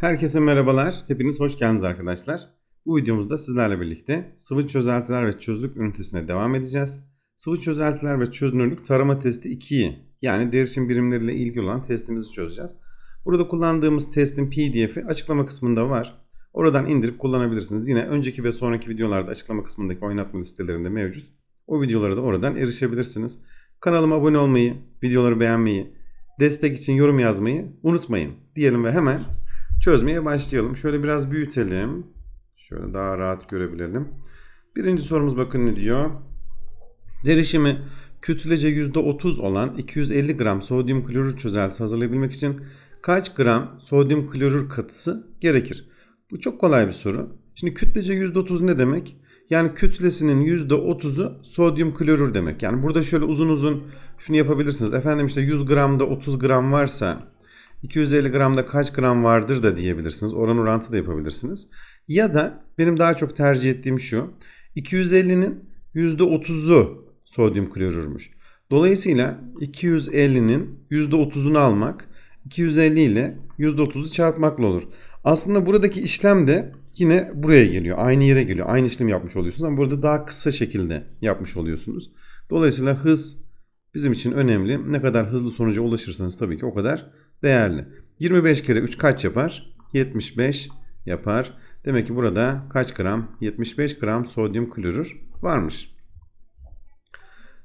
Herkese merhabalar. Hepiniz hoş geldiniz arkadaşlar. Bu videomuzda sizlerle birlikte sıvı çözeltiler ve çözünürlük ünitesine devam edeceğiz. Sıvı çözeltiler ve çözünürlük tarama testi 2'yi yani derişim birimleriyle ilgili olan testimizi çözeceğiz. Burada kullandığımız testin pdf'i açıklama kısmında var. Oradan indirip kullanabilirsiniz. Yine önceki ve sonraki videolarda açıklama kısmındaki oynatma listelerinde mevcut. O videolara da oradan erişebilirsiniz. Kanalıma abone olmayı, videoları beğenmeyi, destek için yorum yazmayı unutmayın diyelim ve hemen çözmeye başlayalım. Şöyle biraz büyütelim. Şöyle daha rahat görebilelim. Birinci sorumuz bakın ne diyor. Derişimi kütlece %30 olan 250 gram sodyum klorür çözeltisi hazırlayabilmek için kaç gram sodyum klorür katısı gerekir? Bu çok kolay bir soru. Şimdi kütlece %30 ne demek? Yani kütlesinin %30'u sodyum klorür demek. Yani burada şöyle uzun uzun şunu yapabilirsiniz. Efendim işte 100 gramda 30 gram varsa 250 gramda kaç gram vardır da diyebilirsiniz. Oran orantı da yapabilirsiniz. Ya da benim daha çok tercih ettiğim şu. 250'nin %30'u sodyum klorürmüş. Dolayısıyla 250'nin %30'unu almak 250 ile %30'u çarpmakla olur. Aslında buradaki işlem de yine buraya geliyor. Aynı yere geliyor. Aynı işlem yapmış oluyorsunuz ama burada daha kısa şekilde yapmış oluyorsunuz. Dolayısıyla hız bizim için önemli. Ne kadar hızlı sonuca ulaşırsanız tabii ki o kadar değerli. 25 kere 3 kaç yapar? 75 yapar. Demek ki burada kaç gram? 75 gram sodyum klorür varmış.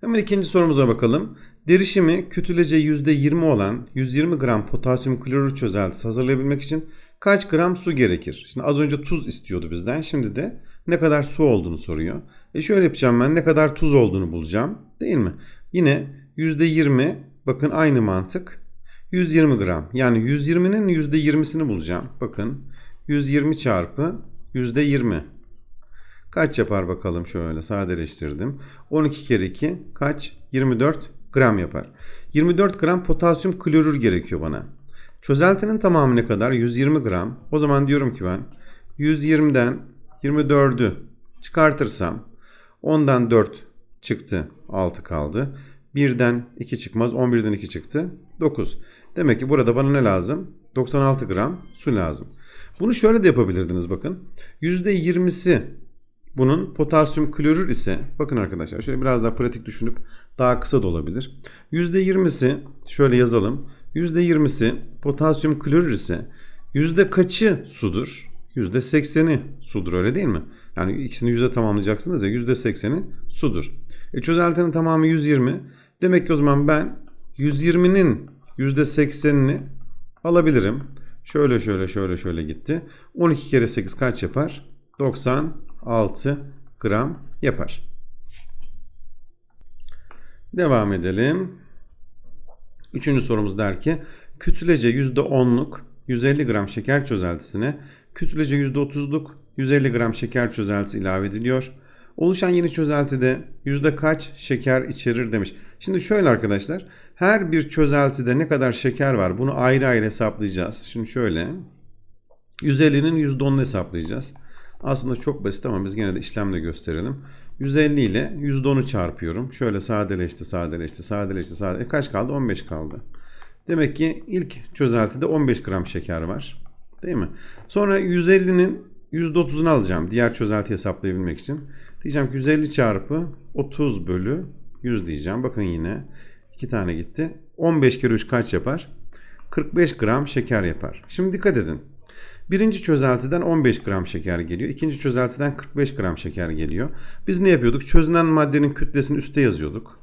Hemen ikinci sorumuza bakalım. Derişimi kütlece %20 olan 120 gram potasyum klorür çözeltisi hazırlayabilmek için kaç gram su gerekir? Şimdi az önce tuz istiyordu bizden. Şimdi de ne kadar su olduğunu soruyor. E şöyle yapacağım ben ne kadar tuz olduğunu bulacağım. Değil mi? Yine %20 bakın aynı mantık. 120 gram. Yani 120'nin %20'sini bulacağım. Bakın 120 çarpı %20. Kaç yapar bakalım şöyle sadeleştirdim. 12 kere 2 kaç? 24 gram yapar. 24 gram potasyum klorür gerekiyor bana. Çözeltinin tamamı ne kadar? 120 gram. O zaman diyorum ki ben 120'den 24'ü çıkartırsam 10'dan 4 çıktı 6 kaldı. 1'den 2 çıkmaz 11'den 2 çıktı 9. Demek ki burada bana ne lazım? 96 gram su lazım. Bunu şöyle de yapabilirdiniz bakın. %20'si bunun potasyum klorür ise bakın arkadaşlar şöyle biraz daha pratik düşünüp daha kısa da olabilir. %20'si şöyle yazalım. %20'si potasyum klorür ise yüzde kaçı sudur? %80'i sudur öyle değil mi? Yani ikisini yüzde tamamlayacaksınız ya %80'i sudur. E çözeltinin tamamı 120. Demek ki o zaman ben 120'nin %80'ini alabilirim. Şöyle şöyle şöyle şöyle gitti. 12 kere 8 kaç yapar? 96 gram yapar. Devam edelim. Üçüncü sorumuz der ki kütlece %10'luk 150 gram şeker çözeltisine kütlece %30'luk 150 gram şeker çözeltisi ilave ediliyor. Oluşan yeni çözeltide yüzde kaç şeker içerir demiş. Şimdi şöyle arkadaşlar her bir çözeltide ne kadar şeker var bunu ayrı ayrı hesaplayacağız. Şimdi şöyle 150'nin %10'unu hesaplayacağız. Aslında çok basit ama biz gene de işlemle gösterelim. 150 ile %10'u çarpıyorum. Şöyle sadeleşti, sadeleşti, sadeleşti, sadeleşti. E kaç kaldı? 15 kaldı. Demek ki ilk çözeltide 15 gram şeker var. Değil mi? Sonra 150'nin %30'unu alacağım. Diğer çözelti hesaplayabilmek için. Diyeceğim ki 150 çarpı 30 bölü 100 diyeceğim. Bakın yine iki tane gitti. 15 kere 3 kaç yapar? 45 gram şeker yapar. Şimdi dikkat edin. Birinci çözeltiden 15 gram şeker geliyor. İkinci çözeltiden 45 gram şeker geliyor. Biz ne yapıyorduk? Çözünen maddenin kütlesini üste yazıyorduk.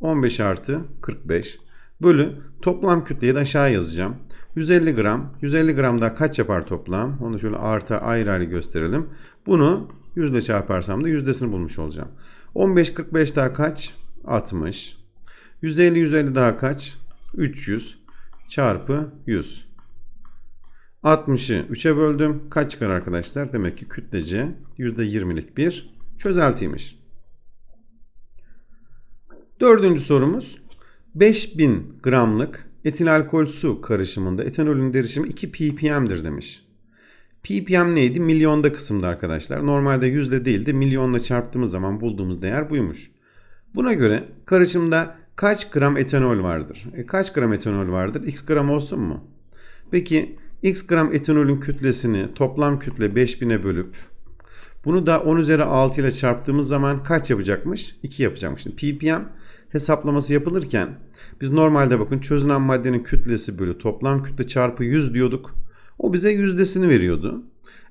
15 artı 45 bölü toplam kütleyi de aşağı yazacağım. 150 gram. 150 gram daha kaç yapar toplam? Onu şöyle artı ayrı ayrı gösterelim. Bunu 100 ile çarparsam da yüzdesini bulmuş olacağım. 15 45 daha kaç? 60. 150 150 daha kaç? 300 çarpı 100. 60'ı 3'e böldüm. Kaç çıkar arkadaşlar? Demek ki kütlece %20'lik bir çözeltiymiş. Dördüncü sorumuz. 5000 gramlık etil alkol su karışımında etanolün derişimi 2 ppm'dir demiş. Ppm neydi? Milyonda kısımda arkadaşlar. Normalde yüzde değildi. Milyonla çarptığımız zaman bulduğumuz değer buymuş. Buna göre karışımda kaç gram etanol vardır? E, kaç gram etanol vardır? X gram olsun mu? Peki X gram etanolün kütlesini toplam kütle 5000'e bölüp bunu da 10 üzeri 6 ile çarptığımız zaman kaç yapacakmış? 2 yapacakmış. Şimdi ppm hesaplaması yapılırken biz normalde bakın çözünen maddenin kütlesi bölü toplam kütle çarpı 100 diyorduk. O bize yüzdesini veriyordu.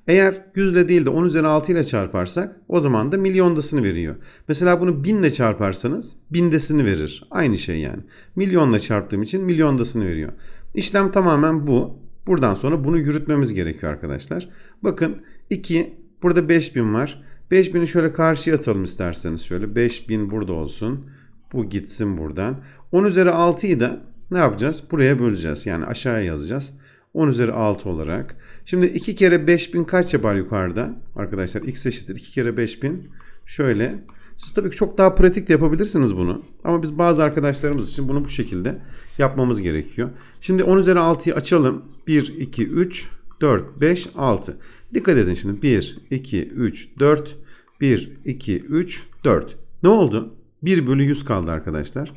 Eğer yüzde değil de 10 üzeri 6 ile çarparsak o zaman da milyondasını veriyor. Mesela bunu binle çarparsanız bindesini verir. Aynı şey yani. Milyonla çarptığım için milyondasını veriyor. İşlem tamamen bu. Buradan sonra bunu yürütmemiz gerekiyor arkadaşlar. Bakın 2 burada 5000 var. 5000'i şöyle karşıya atalım isterseniz şöyle. 5000 burada olsun. Bu gitsin buradan. 10 üzeri 6'yı da ne yapacağız? Buraya böleceğiz. Yani aşağıya yazacağız. 10 üzeri 6 olarak. Şimdi 2 kere 5000 kaç yapar yukarıda? Arkadaşlar x eşittir 2 kere 5000. Şöyle. Siz tabii ki çok daha pratik de yapabilirsiniz bunu. Ama biz bazı arkadaşlarımız için bunu bu şekilde yapmamız gerekiyor. Şimdi 10 üzeri 6'yı açalım. 1, 2, 3, 4, 5, 6. Dikkat edin şimdi. 1, 2, 3, 4, 1, 2, 3, 4. Ne oldu? 1 bölü 100 kaldı arkadaşlar.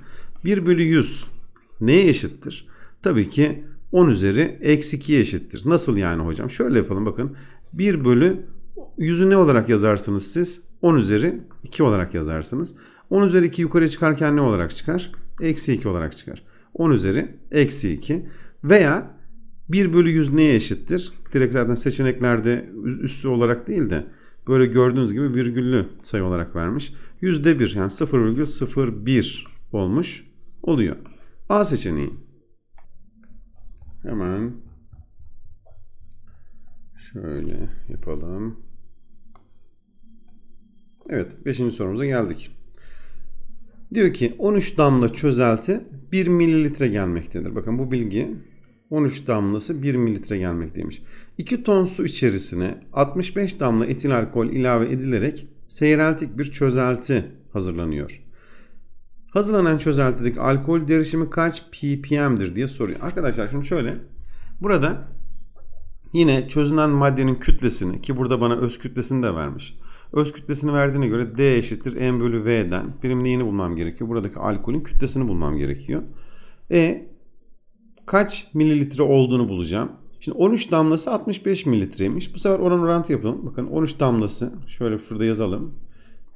1 bölü 100 neye eşittir? Tabii ki 10 üzeri eksi 2'ye eşittir. Nasıl yani hocam? Şöyle yapalım bakın. 1 bölü 100'ü ne olarak yazarsınız siz? 10 üzeri 2 olarak yazarsınız. 10 üzeri 2 yukarıya çıkarken ne olarak çıkar? Eksi 2 olarak çıkar. 10 üzeri eksi 2 veya 1 bölü 100 neye eşittir? Direkt zaten seçeneklerde üssü olarak değil de böyle gördüğünüz gibi virgüllü sayı olarak vermiş. Yüzde 1 yani 0,01 olmuş oluyor. A seçeneği. Hemen şöyle yapalım. Evet 5. sorumuza geldik. Diyor ki 13 damla çözelti 1 mililitre gelmektedir. Bakın bu bilgi 13 damlası 1 mililitre gelmekteymiş. 2 ton su içerisine 65 damla etil alkol ilave edilerek seyreltik bir çözelti hazırlanıyor. Hazırlanan çözeltideki alkol derişimi kaç ppm'dir diye soruyor. Arkadaşlar şimdi şöyle. Burada yine çözünen maddenin kütlesini ki burada bana öz kütlesini de vermiş. Öz kütlesini verdiğine göre D eşittir M bölü V'den benim neyini bulmam gerekiyor? Buradaki alkolün kütlesini bulmam gerekiyor. E kaç mililitre olduğunu bulacağım. Şimdi 13 damlası 65 mililitreymiş. Bu sefer oran orantı yapalım. Bakın 13 damlası şöyle şurada yazalım.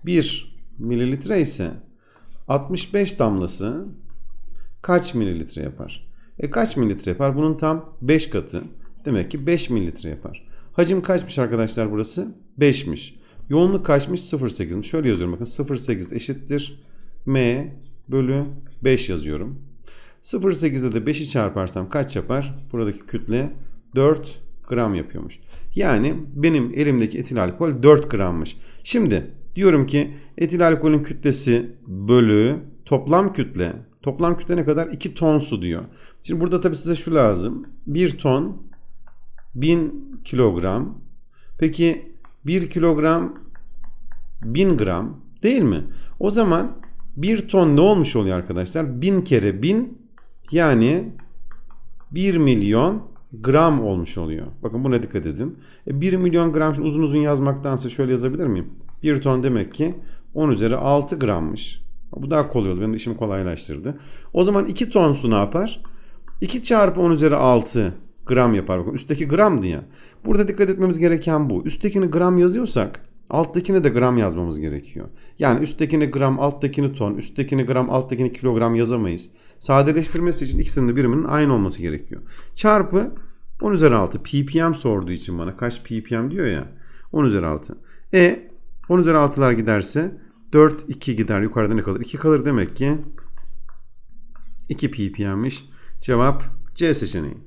1 mililitre ise 65 damlası kaç mililitre yapar? E kaç mililitre yapar? Bunun tam 5 katı. Demek ki 5 mililitre yapar. Hacim kaçmış arkadaşlar burası? 5'miş. Yoğunluk kaçmış? 0.8'miş. Şöyle yazıyorum bakın 0.8 eşittir M bölü 5 yazıyorum. 0.8'de de 5'i çarparsam kaç yapar? Buradaki kütle 4 gram yapıyormuş. Yani benim elimdeki etil alkol 4 grammış. Şimdi diyorum ki etil alkolün kütlesi bölü toplam kütle. Toplam kütle ne kadar? 2 ton su diyor. Şimdi burada tabii size şu lazım. 1 ton 1000 kilogram. Peki 1 kilogram 1000 gram değil mi? O zaman 1 ton ne olmuş oluyor arkadaşlar? 1000 kere 1000 yani 1 milyon gram olmuş oluyor. Bakın buna dikkat edin. E 1 milyon gram uzun uzun yazmaktansa şöyle yazabilir miyim? 1 ton demek ki 10 üzeri 6 grammış. Bu daha kolay oldu. Benim işimi kolaylaştırdı. O zaman 2 ton su ne yapar? 2 çarpı 10 üzeri 6 gram yapar. Bakın üstteki gram diye. Burada dikkat etmemiz gereken bu. Üsttekini gram yazıyorsak alttakini de gram yazmamız gerekiyor. Yani üsttekini gram, alttakini ton, üsttekini gram, alttakini kilogram yazamayız. Sadeleştirmesi için ikisinin de biriminin aynı olması gerekiyor. Çarpı 10 üzeri 6 ppm sorduğu için bana kaç ppm diyor ya 10 üzeri 6. E 10 üzeri 6'lar giderse 4 2 gider yukarıda ne kalır? 2 kalır demek ki 2 ppm'miş. Cevap C seçeneği.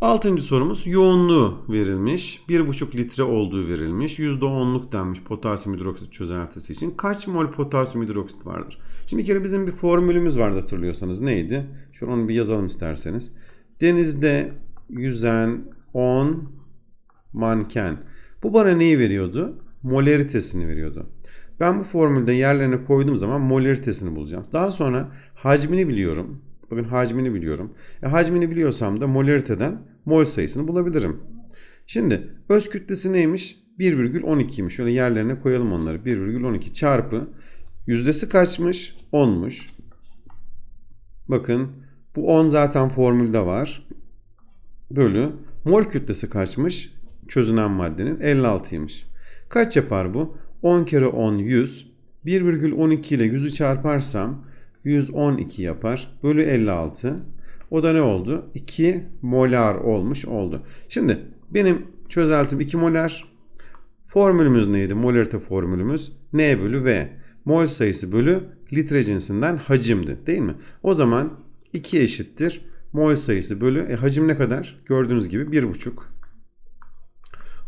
Altıncı sorumuz yoğunluğu verilmiş. 1,5 litre olduğu verilmiş. %10'luk denmiş potasyum hidroksit çözeltisi için. Kaç mol potasyum hidroksit vardır? Şimdi bir kere bizim bir formülümüz vardı hatırlıyorsanız. Neydi? Şu onu bir yazalım isterseniz. Denizde yüzen 10 manken. Bu bana neyi veriyordu? Molaritesini veriyordu. Ben bu formülde yerlerine koyduğum zaman molaritesini bulacağım. Daha sonra hacmini biliyorum. Bakın hacmini biliyorum. E, hacmini biliyorsam da molariteden mol sayısını bulabilirim. Şimdi öz kütlesi neymiş? 1,12'ymiş. Şöyle yerlerine koyalım onları. 1,12 çarpı yüzdesi kaçmış? 10'muş. Bakın bu 10 zaten formülde var. bölü mol kütlesi kaçmış? Çözünen maddenin 56'ymış. Kaç yapar bu? 10 kere 10 100. 1,12 ile 100'ü çarparsam 112 yapar. Bölü 56. O da ne oldu? 2 molar olmuş oldu. Şimdi benim çözeltim 2 molar. Formülümüz neydi? Molarite formülümüz N bölü V. Mol sayısı bölü litre cinsinden hacimdi değil mi? O zaman 2 eşittir. Mol sayısı bölü e, hacim ne kadar? Gördüğünüz gibi 1,5.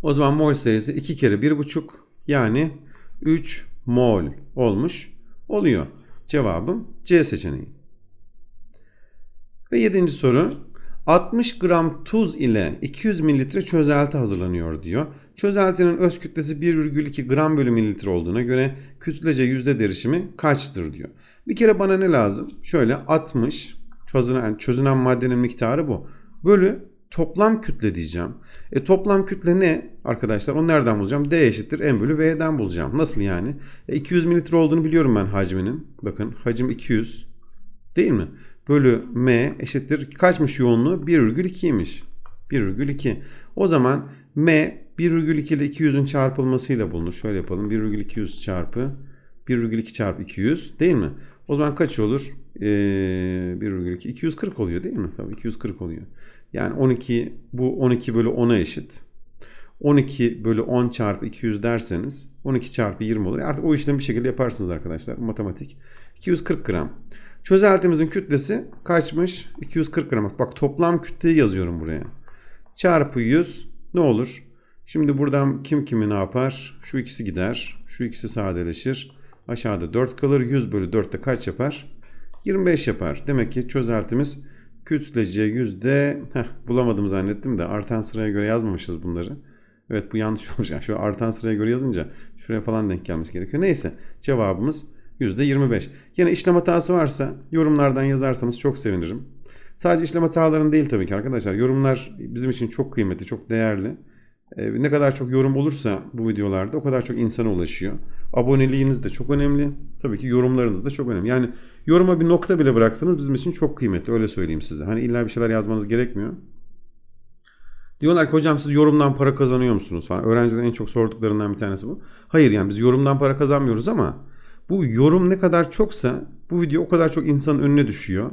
O zaman mol sayısı 2 kere 1,5 yani 3 mol olmuş oluyor. Cevabım C seçeneği. Ve yedinci soru. 60 gram tuz ile 200 mililitre çözelti hazırlanıyor diyor. Çözeltinin öz kütlesi 1,2 gram bölü mililitre olduğuna göre kütlece yüzde derişimi kaçtır diyor. Bir kere bana ne lazım? Şöyle 60 çözünen, çözünen maddenin miktarı bu. Bölü toplam kütle diyeceğim. E toplam kütle ne arkadaşlar? Onu nereden bulacağım? D eşittir M bölü V'den bulacağım. Nasıl yani? E 200 mililitre olduğunu biliyorum ben hacminin. Bakın hacim 200 değil mi? Bölü M eşittir. Kaçmış yoğunluğu? 1,2'ymiş. 1,2. O zaman M 1,2 ile 200'ün çarpılmasıyla bulunur. Şöyle yapalım. 1,200 çarpı 1,2 çarpı 200 değil mi? O zaman kaç olur? Ee, 1,2 240 oluyor değil mi? Tabii 240 oluyor. Yani 12 bu 12 bölü 10'a eşit. 12 bölü 10 çarpı 200 derseniz 12 çarpı 20 olur. Artık o işlemi bir şekilde yaparsınız arkadaşlar. Matematik. 240 gram. Çözeltimizin kütlesi kaçmış? 240 gram. Bak toplam kütleyi yazıyorum buraya. Çarpı 100 ne olur? Şimdi buradan kim kimi ne yapar? Şu ikisi gider. Şu ikisi sadeleşir. Aşağıda 4 kalır. 100 bölü 4 de kaç yapar? 25 yapar. Demek ki çözeltimiz kütlece yüzde heh, bulamadım zannettim de artan sıraya göre yazmamışız bunları. Evet bu yanlış olmuş. Yani şöyle artan sıraya göre yazınca şuraya falan denk gelmesi gerekiyor. Neyse cevabımız %25. Yine işlem hatası varsa yorumlardan yazarsanız çok sevinirim. Sadece işlem hatalarının değil tabii ki arkadaşlar. Yorumlar bizim için çok kıymetli, çok değerli. Ee, ne kadar çok yorum olursa bu videolarda o kadar çok insana ulaşıyor. Aboneliğiniz de çok önemli. Tabii ki yorumlarınız da çok önemli. Yani yoruma bir nokta bile bıraksanız bizim için çok kıymetli. Öyle söyleyeyim size. Hani illa bir şeyler yazmanız gerekmiyor. Diyorlar ki hocam siz yorumdan para kazanıyor musunuz falan. Öğrencilerin en çok sorduklarından bir tanesi bu. Hayır yani biz yorumdan para kazanmıyoruz ama bu yorum ne kadar çoksa bu video o kadar çok insanın önüne düşüyor.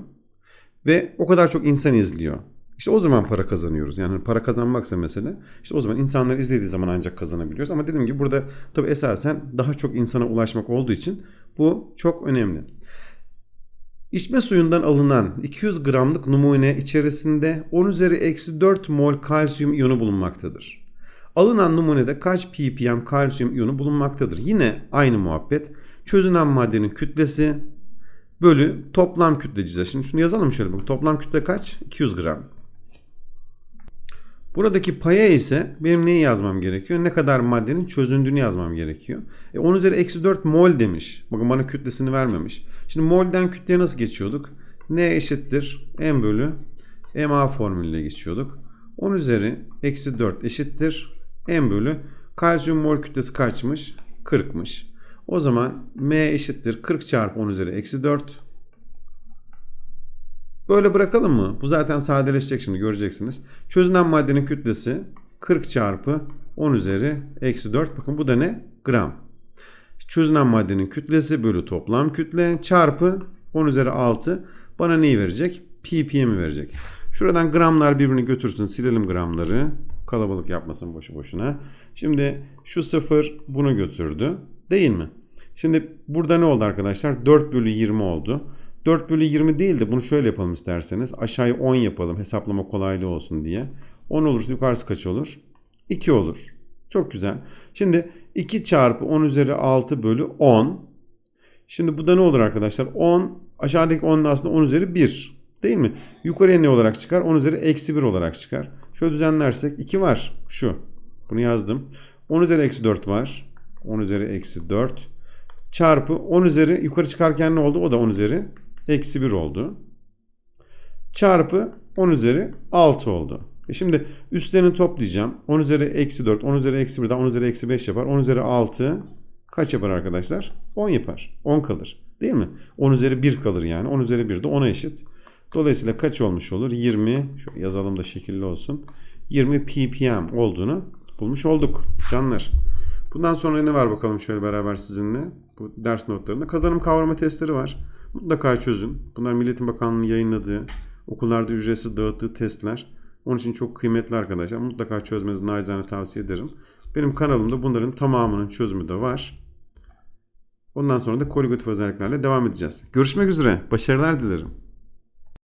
Ve o kadar çok insan izliyor. İşte o zaman para kazanıyoruz. Yani para kazanmaksa mesele. İşte o zaman insanlar izlediği zaman ancak kazanabiliyoruz. Ama dediğim gibi burada tabii esasen daha çok insana ulaşmak olduğu için bu çok önemli. İçme suyundan alınan 200 gramlık numune içerisinde 10 üzeri eksi 4 mol kalsiyum iyonu bulunmaktadır. Alınan numunede kaç ppm kalsiyum iyonu bulunmaktadır? Yine aynı muhabbet. Çözünen maddenin kütlesi bölü toplam kütle diyeceğiz. Şimdi şunu yazalım şöyle bakın. Toplam kütle kaç? 200 gram. Buradaki paya ise benim neyi yazmam gerekiyor? Ne kadar maddenin çözündüğünü yazmam gerekiyor. E 10 üzeri eksi 4 mol demiş. Bakın bana kütlesini vermemiş. Şimdi molden kütleye nasıl geçiyorduk? N eşittir M bölü MA formülüyle geçiyorduk. 10 üzeri eksi 4 eşittir M bölü kalsiyum mol kütlesi kaçmış? 40'mış. O zaman M eşittir 40 çarpı 10 üzeri eksi 4. Böyle bırakalım mı? Bu zaten sadeleşecek şimdi göreceksiniz. Çözünen maddenin kütlesi 40 çarpı 10 üzeri eksi 4. Bakın bu da ne? Gram. Çözünen maddenin kütlesi bölü toplam kütle çarpı 10 üzeri 6 bana neyi verecek? ppm'i verecek. Şuradan gramlar birbirini götürsün. Silelim gramları. Kalabalık yapmasın boşu boşuna. Şimdi şu sıfır bunu götürdü. Değil mi? Şimdi burada ne oldu arkadaşlar? 4 bölü 20 oldu. 4 bölü 20 değil de bunu şöyle yapalım isterseniz. Aşağıya 10 yapalım hesaplama kolaylığı olsun diye. 10 olursa yukarısı kaç olur? 2 olur. Çok güzel. Şimdi 2 çarpı 10 üzeri 6 bölü 10. Şimdi bu da ne olur arkadaşlar? 10 aşağıdaki 10 da aslında 10 üzeri 1. Değil mi? Yukarıya ne olarak çıkar? 10 üzeri eksi 1 olarak çıkar. Şöyle düzenlersek 2 var. Şu. Bunu yazdım. 10 üzeri eksi 4 var. 10 üzeri eksi 4 çarpı 10 üzeri yukarı çıkarken ne oldu? O da 10 üzeri eksi 1 oldu. Çarpı 10 üzeri 6 oldu. E şimdi üstlerini toplayacağım. 10 üzeri eksi 4, 10 üzeri eksi 1 daha 10 üzeri eksi 5 yapar. 10 üzeri 6 kaç yapar arkadaşlar? 10 yapar. 10 kalır. Değil mi? 10 üzeri 1 kalır yani. 10 üzeri 1 de 10'a eşit. Dolayısıyla kaç olmuş olur? 20, şu yazalım da şekilli olsun. 20 ppm olduğunu bulmuş olduk canlar. Bundan sonra ne var bakalım şöyle beraber sizinle. Bu ders notlarında kazanım kavrama testleri var. Mutlaka çözün. Bunlar Milletin Bakanlığı'nın yayınladığı, okullarda ücretsiz dağıttığı testler. Onun için çok kıymetli arkadaşlar. Mutlaka çözmenizi nacizane tavsiye ederim. Benim kanalımda bunların tamamının çözümü de var. Ondan sonra da koligatif özelliklerle devam edeceğiz. Görüşmek üzere. Başarılar dilerim.